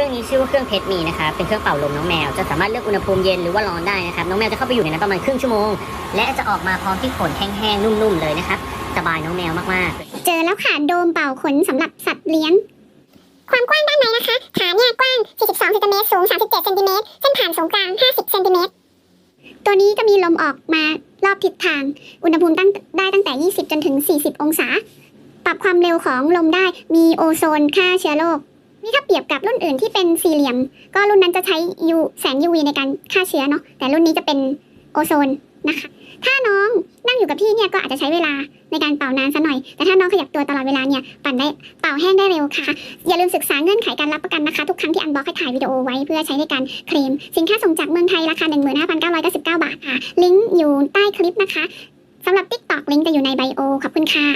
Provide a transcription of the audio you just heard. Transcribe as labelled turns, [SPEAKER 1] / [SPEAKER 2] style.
[SPEAKER 1] ครื่องนี้ชื่อว่าเครื่องเพชรมีนะคะเป็นเครื่องเป่าลมน้องแมว จะสามารถเลือกอุณหภูมิเย็นหรือว่าร้อนได้นะครับน้องแมวจะเข้าไปอยู่ในนั้นประมาณครึ่งชั่วโมง และจะออกมาพร้อมที่ขนแห้งๆนุ่มๆเลยนะครับสบายน้องแมวมากๆ
[SPEAKER 2] เจอแล้วค่ะโดมเป่าขนสำหรับสัตว์เลี้ยง ความกว้างด้านในนะคะฐานเนี่ยกว้าง 42เซนติเมตรสูง 37เซนติเมตรเส้นผ่านศูนย์กลาง 50เซนติเมตรตัวนี้จะมีลมออกมารอบทิศทาง อุณหภูมิตั้งได้ตั้งแต่ 20 จนถึง 40 องศา ปรับความเร็วของลมได้มีโอโซนฆ่าเชื้อโรค นี่ถ้าเปรียบกับรุ่นอื่นที่เป็นสี่เหลี่ยม ก็รุ่นนั้นจะใช้ยูแสง UV ในการฆ่าเชื้อเนาะแต่รุ่นนี้จะเป็นโอโซนนะคะ ถ้าน้องนั่งอยู่กับที่เนี่ยก็อาจจะใช้เวลาในการเป่านานสัหน่อย แต่ถ้าน้องขยับตัวตลอดเวลาเนี่ยปั่นได้เป่าแห้งได้เร็วค่ะ อย่าลืมศึกษาเงื่อนไขการรับประกันนะคะ ทุกครั้งที่อันบล็อกให้ถ่ายวิดีโอไว้เพื่อใช้ในการเคลมสินค้าส่งจากเมืองไทยราคา 15,999 บาทค่ะลิงก์อยู่ใต้คลิปนะคะสำหรับ TikTok ลิงก์จะอยู่ในไบโอขอบคุณค่ะ